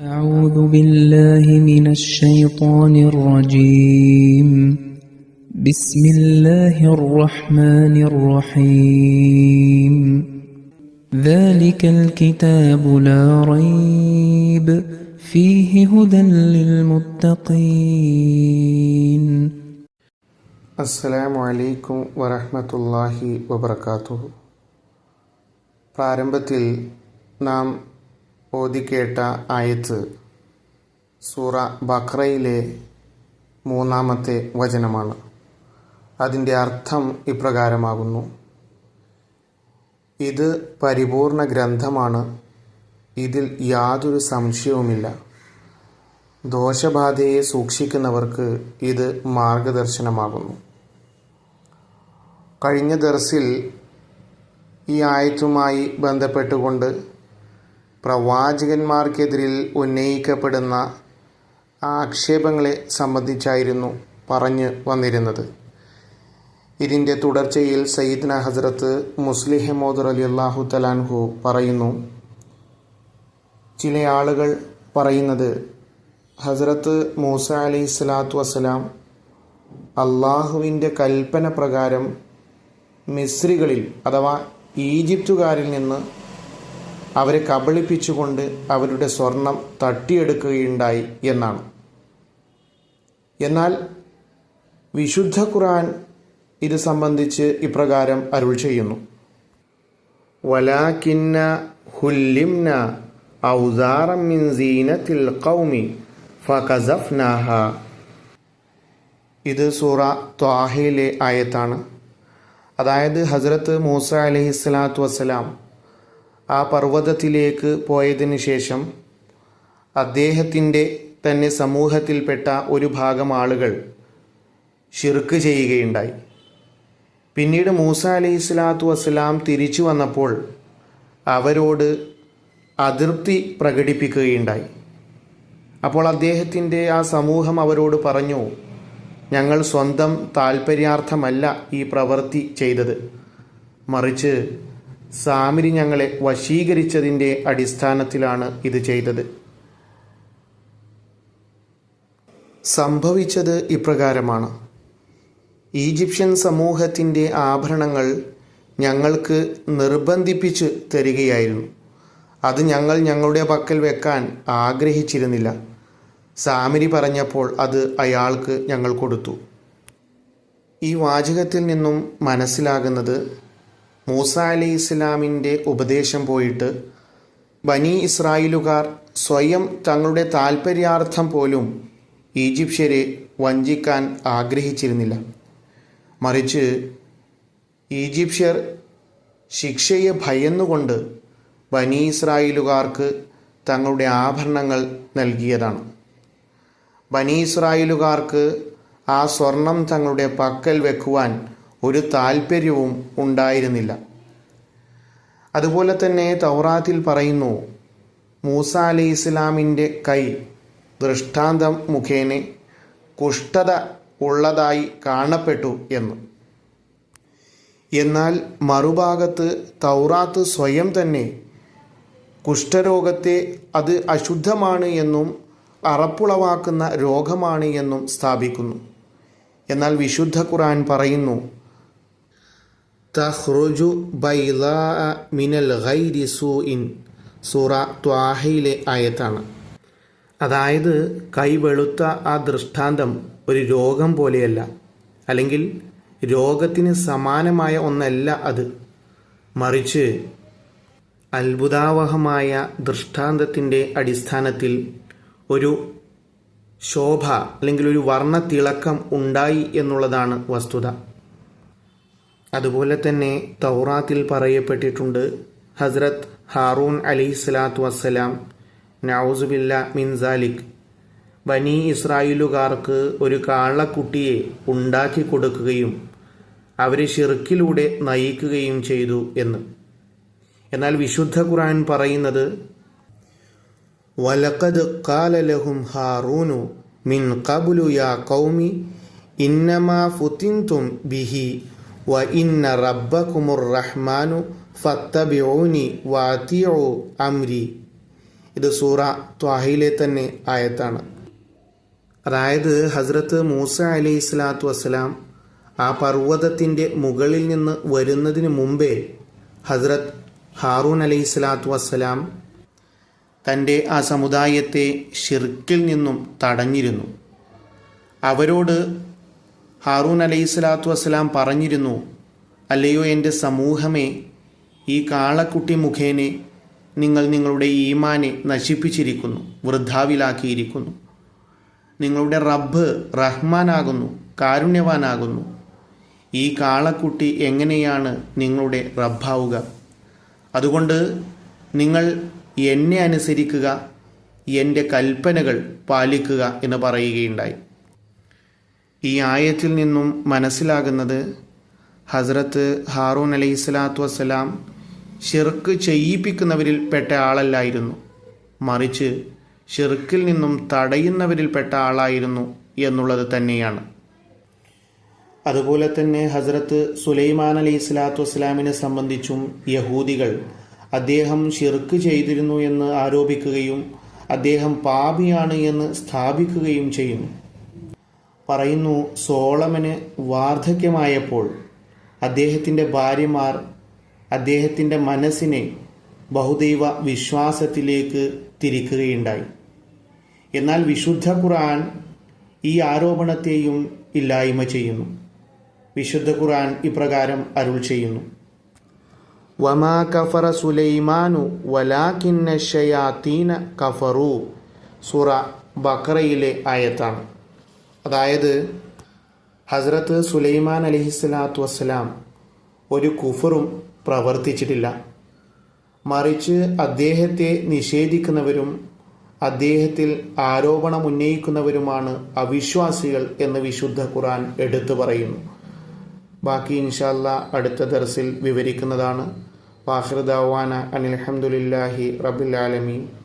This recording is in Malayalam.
أعوذ بالله من الشيطان الرجيم بسم الله الرحمن الرحيم ذلك الكتاب لا ريب فيه هدى للمتقين അസ്സലാമു അലൈക്കും വറഹ്മത്തുള്ളാഹി വബർക്കാത്തുഹു പ്രാരംഭത്തിൽ നാം ഓതിക്കേട്ട ആയത്ത്. സൂറ ബക്രയിലെ മൂന്നാമത്തെ വചനമാണ്. അതിന്റെ അർത്ഥം ഇപ്രകാരമാകുന്നു. ഇത് പരിപൂർണ ഗ്രന്ഥമാണ്. ഇതിൽ യാതൊരു സംശയവുമില്ല. ദോഷബാധയെ സൂക്ഷിക്കുന്നവർക്ക് ഇത് മാർഗദർശനമാകുന്നു. കഴിഞ്ഞ ദർസിൽ ഈ ആയത്തുമായി ബന്ധപ്പെട്ടുകൊണ്ട് പ്രവാചകന്മാർക്കെതിരിൽ ഉന്നയിക്കപ്പെടുന്ന ആക്ഷേപങ്ങളെ സംബന്ധിച്ചായിരുന്നു പറഞ്ഞു വന്നിരുന്നത്. ഇതിന്റെ തുടർച്ചയിൽ സയ്യിദ്ന ഹസ്രത്ത് മുസ്ലിഹ് മോദർ അലി അള്ളാഹു തലാൻഹു പറയുന്നു ചില ആളുകൾ പറയുന്നത് ഹസ്രത്ത് മൂസ അലി സ്വലാത്തു വസ്സലാം അള്ളാഹുവിന്റെ കൽപ്പന പ്രകാരം മിസ്രികളിൽ അഥവാ ഈജിപ്തുകാരിൽ നിന്ന് അവരെ കബളിപ്പിച്ചുകൊണ്ട് അവരുടെ സ്വർണം തട്ടിയെടുക്കുകയുണ്ടായി എന്നാണ്. എന്നാൽ വിശുദ്ധ ഖുർആൻ ഇത് സംബന്ധിച്ച് ഇപ്രകാരം അരുൾ ചെയ്യുന്നു. വലാകിന്ന ഹുല്ലിംന ഔസാറം മിൻ സീനത്തിൽ ഖൗമി ഫകസഫ്നാഹ ഇത് സൂറ ത്വാഹയിലെ ആയത്താണ്. അതായത് ഹസ്രത്ത് മൂസ അലഹി സ്വലാത്തു വസ്സലാം ആ പർവതത്തിലേക്ക് പോയതിന് ശേഷം അദ്ദേഹത്തിന്റെ തന്നെ സമൂഹത്തിൽപ്പെട്ട ഒരു ഭാഗം ആളുകൾ ഷിർക്ക് ചെയ്യുകയുണ്ടായി. പിന്നീട് മൂസ അലൈഹി സ്വലാത്തു വസ്സലാം തിരിച്ചു വന്നപ്പോൾ അവരോട് അതൃപ്തി പ്രകടിപ്പിക്കുകയുണ്ടായി. അപ്പോൾ അദ്ദേഹത്തിന്റെ ആ സമൂഹം അവരോട് പറഞ്ഞു ഞങ്ങൾ സ്വന്തം താൽപ്പര്യാർത്ഥമല്ല ഈ പ്രവൃത്തി ചെയ്തത്. മറിച്ച് സാമിരി ഞങ്ങളെ വശീകരിച്ചതിന്റെ അടിസ്ഥാനത്തിലാണ് ഇത് ചെയ്തത്. സംഭവിച്ചത് ഇപ്രകാരമാണ്. ഈജിപ്ഷ്യൻ സമൂഹത്തിന്റെ ആഭരണങ്ങൾ ഞങ്ങൾക്ക് നിർബന്ധിപ്പിച്ച് തരികയായിരുന്നു. അത് ഞങ്ങൾ ഞങ്ങളുടെ പക്കൽ വെക്കാൻ ആഗ്രഹിച്ചിരുന്നില്ല. സാമിരി പറഞ്ഞപ്പോൾ അത് അയാൾക്ക് ഞങ്ങൾ കൊടുത്തു. ഈ വാചകത്തിൽ നിന്നും മനസ്സിലാകുന്നത് മൂസ അലി ഇസ്ലാമിന്റെ ഉപദേശം പോയിട്ട് ബനി ഇസ്രായേലുകാർ സ്വയം തങ്ങളുടെ താൽപ്പര്യാർത്ഥം പോലും ഈജിപ്ഷ്യരെ വഞ്ചിക്കാൻ ആഗ്രഹിച്ചിരുന്നില്ല. മറിച്ച് ഈജിപ്ഷ്യർ ശിക്ഷയെ ഭയന്നുകൊണ്ട് ബനി ഇസ്രായേലുകാർക്ക് തങ്ങളുടെ ആഭരണങ്ങൾ നൽകിയതാണ്. ബനി ഇസ്രായേലുകാർക്ക് ആ സ്വർണം തങ്ങളുടെ പക്കൽ വെക്കുവാൻ ഒരു താല്പര്യവും ഉണ്ടായിരുന്നില്ല. അതുപോലെ തന്നെ തൗറാത്തിൽ പറയുന്നു മൂസ അലി ഇസ്ലാമിന്റെ കൈ ദൃഷ്ടാന്തം മുഖേന കുഷ്ഠത ഉള്ളതായി കാണപ്പെട്ടു എന്ന്. എന്നാൽ മറുഭാഗത്ത് തൗറാത്ത് സ്വയം തന്നെ കുഷ്ഠരോഗത്തെ അത് അശുദ്ധമാണ് എന്നും അറപ്പുളവാക്കുന്ന രോഗമാണ് എന്നും സ്ഥാപിക്കുന്നു. എന്നാൽ വിശുദ്ധ ഖുറാൻ പറയുന്നു തഹ്റുജു ബൈലാ മിനൽ ഗൈരി സൂഇൻ. സൂറ ത്വാഹയിലെ ആയത്താണ്. അതായത് കൈ വെളുത്ത ആ ദൃഷ്ടാന്തം ഒരു രോഗം പോലെയല്ല. അല്ലെങ്കിൽ രോഗത്തിന് സമാനമായ ഒന്നല്ല അത്. മറിച്ച് അത്ഭുതാവഹമായ ദൃഷ്ടാന്തത്തിന്റെ അടിസ്ഥാനത്തിൽ ഒരു ശോഭ അല്ലെങ്കിൽ ഒരു വർണത്തിളക്കം ഉണ്ടായി എന്നുള്ളതാണ് വസ്തുത. അതുപോലെ തന്നെ തൗറാത്തിൽ പറയപ്പെട്ടിട്ടുണ്ട് ഹസ്രത്ത് ഹാറൂൻ അലി സ്വലാത്തു വസ്സലാം നൌസുബില്ല മിൻസാലിക് ബനി ഇസ്രായേലുകാർക്ക് ഒരു കാളക്കുട്ടിയെ ഉണ്ടാക്കി കൊടുക്കുകയും അവരെ ഷിർക്കിലൂടെ നയിക്കുകയും ചെയ്തു എന്ന്. എന്നാൽ വിശുദ്ധ ഖുർആൻ പറയുന്നത് വലക്കത് കാലലഹും ഹാറൂനു മിൻ കബുലു യാ കൗമി ഇന്നമാ ഫുത്തിൻതും ബിഹി വ ഇന്ന റബ്ബക്കുമുർ റഹ്മാനു ഫത്തബിഊനി വാത്തിയു അംരി ഇത് സൂറ ത്വാഹയിലെ തന്നെ ആയത്താണ്. അതായത് ഹസ്രത്ത് മൂസ അലൈഹി സ്വലാത്തു വസ്സലാം ആ പർവതത്തിന്റെ മുകളിൽ നിന്ന് വരുന്നതിന് മുമ്പേ ഹസ്രത്ത് ഹാറൂൻ അലൈഹി സ്വലാത്തു വസ്സലാം തന്റെ ആ സമുദായത്തെ ഷിർക്കിൽ നിന്നും തടഞ്ഞിരുന്നു. അവരോട് ഹാറൂൻ അലൈഹി സ്വലാത്തു വസ്സലാം പറഞ്ഞിരുന്നു അല്ലയോ എന്റെ സമൂഹമേ ഈ കാളക്കുട്ടി മുഖേനെ നിങ്ങൾ നിങ്ങളുടെ ഈമാനെ നശിപ്പിച്ചിരിക്കുന്നു വൃദ്ധാവിലാക്കിയിരിക്കുന്നു. നിങ്ങളുടെ റബ്ബ് റഹ്മാനാകുന്നു കാരുണ്യവാനാകുന്നു. ഈ കാളക്കുട്ടി എങ്ങനെയാണ് നിങ്ങളുടെ റബ്ബാവുക? അതുകൊണ്ട് നിങ്ങൾ എന്നെ അനുസരിക്കുക എന്റെ കൽപ്പനകൾ പാലിക്കുക എന്ന് പറയുകയുണ്ടായി. ഈ ആയത്തിൽ നിന്നും മനസ്സിലാകുന്നത് ഹസ്രത്ത് ഹാറൂൻ അലൈഹി സ്വലാത്തു വസ്സലാം ഷിർക്ക് ചെയ്യിപ്പിക്കുന്നവരിൽ പെട്ട ആളല്ലായിരുന്നു. മറിച്ച് ഷിർക്കിൽ നിന്നും തടയുന്നവരിൽ പെട്ട ആളായിരുന്നു എന്നുള്ളത് തന്നെയാണ്. അതുപോലെ തന്നെ ഹസ്രത്ത് സുലൈമാൻ അലൈഹി സ്വലാത്തു വസ്സലാമിനെ സംബന്ധിച്ചും യഹൂദികൾ അദ്ദേഹം ഷിർക്ക് ചെയ്തിരുന്നു എന്ന് ആരോപിക്കുകയും അദ്ദേഹം പാപിയാണ് എന്ന് സ്ഥാപിക്കുകയും ചെയ്യുന്നു. പറയുന്നു സോളമന് വാർദ്ധക്യമായപ്പോൾ അദ്ദേഹത്തിന്റെ ഭാര്യമാർ അദ്ദേഹത്തിന്റെ മനസ്സിനെ ബഹുദൈവ വിശ്വാസത്തിലേക്ക് തിരിക്കുകയുണ്ടായി. എന്നാൽ വിശുദ്ധ ഖുർആൻ ഈ ആരോപണത്തെയും ഇല്ലായ്മ ചെയ്യുന്നു. വിശുദ്ധ ഖുർആൻ ഇപ്രകാരം അരുൾ ചെയ്യുന്നു. വമാ കഫറ സുലൈമാനു വലാക്കിന്ന ഷയാത്തീന കഫറു സുറ ബക്രയിലെ ആയത്താണ്. അതായത് ഹസ്രത്ത് സുലൈമാൻ അലിഹിസ്ലാത്തു വസ്സലാം ഒരു കുഫറും പ്രവർത്തിച്ചിട്ടില്ല. മറിച്ച് അദ്ദേഹത്തെ നിഷേധിക്കുന്നവരും അദ്ദേഹത്തിൽ ആരോപണം ഉന്നയിക്കുന്നവരുമാണ് അവിശ്വാസികൾ എന്ന് വിശുദ്ധ ഖുർആൻ എടുത്തു പറയുന്നു. ബാക്കി ഇൻഷാല്ല അടുത്ത ദർസിൽ വിവരിക്കുന്നതാണ്. വാഹിർദാവാന അനിൽഹമുല്ലാഹി റബുലാലമീൻ